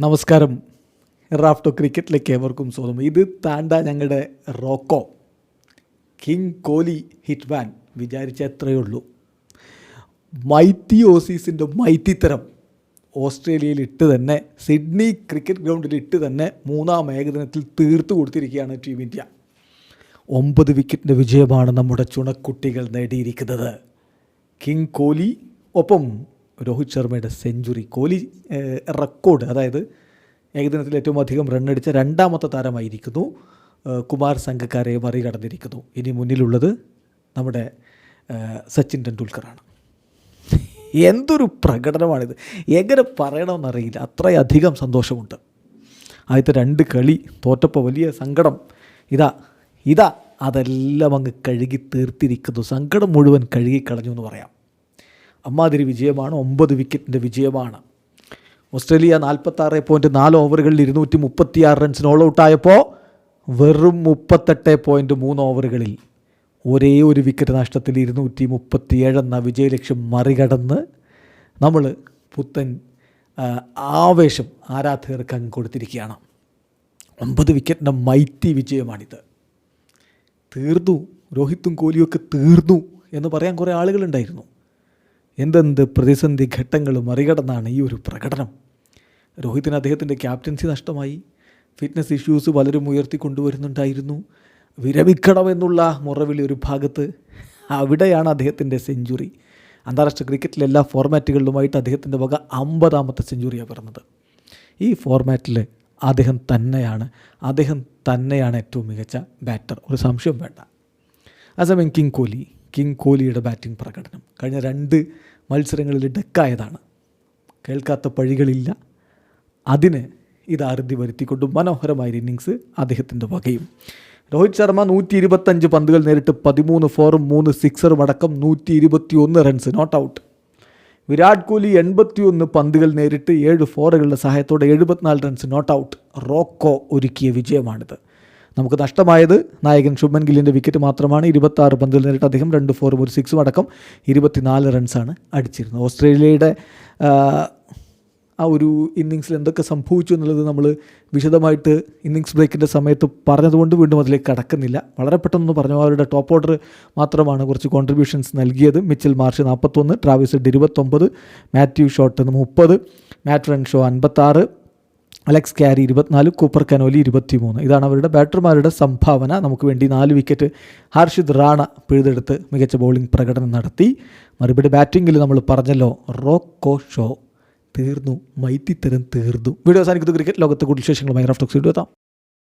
നമസ്കാരം. റാഫ്റ്റോ ക്രിക്കറ്റിലേക്ക് ഏവർക്കും സ്വാഗതം. ഇത് താണ്ട ഞങ്ങളുടെ Roko king Kohli hit van വിചാരിച്ച ഉള്ളൂ. മൈറ്റി ഓസീസിന്റെ മൈറ്റിത്തരം ഓസ്ട്രേലിയയിൽ ഇട്ട് തന്നെ സിഡ്നി ക്രിക്കറ്റ് ഗ്രൗണ്ടിൽ ഇട്ട് തന്നെ മൂന്നാം ഏകദിനത്തിൽ തീർത്തു കൊടുത്തിരിക്കുകയാണ് ടീം ഇന്ത്യ. ഒമ്പത് വിക്കറ്റിന്റെ വിജയമാണ് നമ്മുടെ ചുണക്കുട്ടികൾ നേടിയിരിക്കുന്നത്. കിങ് കോലി ഒപ്പം രോഹിത് ശർമ്മയുടെ സെഞ്ചുറി കോഹ്ലി റെക്കോർഡ് അതായത് ഏകദിനത്തിൽ ഏറ്റവും അധികം റണ്ണടിച്ച രണ്ടാമത്തെ താരമായിരിക്കുന്നു. കുമാർ സംഘക്കാരെ മറികടന്നിരിക്കുന്നു. ഇനി മുന്നിലുള്ളത് നമ്മുടെ സച്ചിൻ ടെണ്ടുൽക്കറാണ്. എന്തൊരു പ്രകടനമാണിത്. എങ്ങനെ പറയണമെന്നറിയില്ല. അത്രയധികം സന്തോഷമുണ്ട്. ആദ്യത്തെ രണ്ട് കളി തോറ്റപ്പോൾ വലിയ സങ്കടം. ഇതാ ഇതാ അതെല്ലാം അങ്ങ് കഴുകി തീർത്തിരിക്കുന്നു. സങ്കടം മുഴുവൻ കഴുകി കളഞ്ഞു എന്ന് പറയാം. അമ്മാതിരി വിജയമാണ് ഒമ്പത് വിക്കറ്റിന്റെ വിജയമാണ്. ഓസ്ട്രേലിയ നാൽപ്പത്താറ് പോയിന്റ് നാല് ഓവറുകളിൽ ഇരുന്നൂറ്റി മുപ്പത്തിയാറ് റൺസിന് ഓൾ ഔട്ടായപ്പോൾ വെറും മുപ്പത്തെട്ട് പോയിന്റ് മൂന്ന് ഓവറുകളിൽ ഒരേ ഒരു വിക്കറ്റ് നഷ്ടത്തിൽ ഇരുന്നൂറ്റി മുപ്പത്തിയേഴ് എന്ന വിജയലക്ഷ്യം മറികടന്ന് നമ്മൾ പുത്തൻ ആവേശം ആരാധകർക്ക് അങ്ങ് കൊടുത്തിരിക്കുകയാണ്. ഒമ്പത് വിക്കറ്റിന്റെ മൈറ്റി വിജയമാണിത്. തീർന്നു രോഹിത്തും കോഹ്ലിയൊക്കെ തീർന്നു എന്ന് പറയാൻ കുറേ ആളുകളുണ്ടായിരുന്നു. എന്തെന്ത് പ്രതിസന്ധി ഘട്ടങ്ങൾ മറികടന്നാണ് ഈ ഒരു പ്രകടനം. രോഹിത്തിന് അദ്ദേഹത്തിന്റെ ക്യാപ്റ്റൻസി നഷ്ടമായി. ഫിറ്റ്നസ് ഇഷ്യൂസ് പലരും ഉയർത്തിക്കൊണ്ടുവരുന്നുണ്ടായിരുന്നു. വിരമിക്കണമെന്നുള്ള മുറവിളി ഒരു ഭാഗത്ത് അവിടെയാണ് അദ്ദേഹത്തിന്റെ സെഞ്ചുറി. അന്താരാഷ്ട്ര ക്രിക്കറ്റിലെ എല്ലാ ഫോർമാറ്റുകളിലുമായിട്ട് അദ്ദേഹത്തിന്റെ വക അമ്പതാമത്തെ സെഞ്ചുറിയാണ് പിറന്നത്. ഈ ഫോർമാറ്റിൽ അദ്ദേഹം തന്നെയാണ് അദ്ദേഹം തന്നെയാണ് ഏറ്റവും മികച്ച ബാറ്റർ. ഒരു സംശയം വേണ്ട. അതേസമയം കിങ് കോഹ്ലി കിങ് കോഹ്ലിയുടെ ബാറ്റിംഗ് പ്രകടനം. കഴിഞ്ഞ രണ്ട് മത്സരങ്ങളിൽ ഡെക്കായതാണ്. കേൾക്കാത്ത പഴികളില്ല. അതിന് ഇത് അറുതി വരുത്തിക്കൊണ്ട് മനോഹരമായ ഇന്നിങ്സ് അദ്ദേഹത്തിന്റെ വകയും. രോഹിത് ശർമ്മ നൂറ്റി ഇരുപത്തഞ്ച് പന്തുകൾ നേരിട്ട് പതിമൂന്ന് ഫോറും മൂന്ന് സിക്സറും അടക്കം നൂറ്റി ഇരുപത്തി ഒന്ന് runs not out Virat Kohli എൺപത്തിയൊന്ന് പന്തുകൾ നേരിട്ട് ഏഴ് ഫോറുകളുടെ സഹായത്തോടെ എഴുപത്തിനാല് റൺസ് നോട്ട് ഔട്ട് റോക്കോ ഒരുക്കിയ വിജയമാണിത്. നമുക്ക് നഷ്ടമായത് നായകൻ ശുഭൻ ഗില്ലിന്റെ വിക്കറ്റ് മാത്രമാണ്. ഇരുപത്താറ് പന്തിൽ നേരിട്ട് അദ്ദേഹം രണ്ട് ഫോറും ഒരു സിക്സും അടക്കം ഇരുപത്തിനാല് റൺസാണ് അടിച്ചിരുന്നത്. ഓസ്ട്രേലിയയുടെ ആ, ഒരു ഇന്നിങ്സിൽ എന്തൊക്കെ സംഭവിച്ചു എന്നുള്ളത് നമ്മൾ വിശദമായിട്ട് ഇന്നിങ്സ് ബ്രേക്കിന്റെ സമയത്ത് പറഞ്ഞതുകൊണ്ട് വീണ്ടും അതിലേക്ക് കടക്കുന്നില്ല. വളരെ പെട്ടെന്ന് പറഞ്ഞു അവരുടെ ടോപ്പ് ഓർഡർ മാത്രമാണ് കുറച്ച് കോൺട്രിബ്യൂഷൻസ് നൽകിയത്. മിച്ചൽ മാർഷ് നാൽപ്പത്തൊന്ന് ട്രാവിസ് ഇരുപത്തൊമ്പത് മാത്യു ഷോട്ട് മുപ്പത് മാറ്റ് റൺ ഷോ അൻപത്താറ് അലക്സ് ക്യാരി ഇരുപത്തിനാല് കൂപ്പർ കനോലി ഇരുപത്തിമൂന്ന്. ഇതാണ് അവരുടെ ബാറ്റർമാരുടെ സംഭാവന. നമുക്ക് വേണ്ടി നാല് വിക്കറ്റ് ഹർഷിദ് റാണ പിഴുതെടുത്ത് മികച്ച ബൗളിംഗ് പ്രകടനം നടത്തി. മറുപടി ബാറ്റിങ്ങിൽ നമ്മൾ പറഞ്ഞല്ലോ റോക്കോ ഷോ തീർന്നു മൈത്തിത്തരം തീർന്നു. വീഡിയോ അവസാനിക്കുന്നു. ക്രിക്കറ്റ് ലോകത്ത് കൂടുതൽ വിശേഷങ്ങളുമായി റഫ്റ്റോക്സ് വീഡിയോ എത്താം.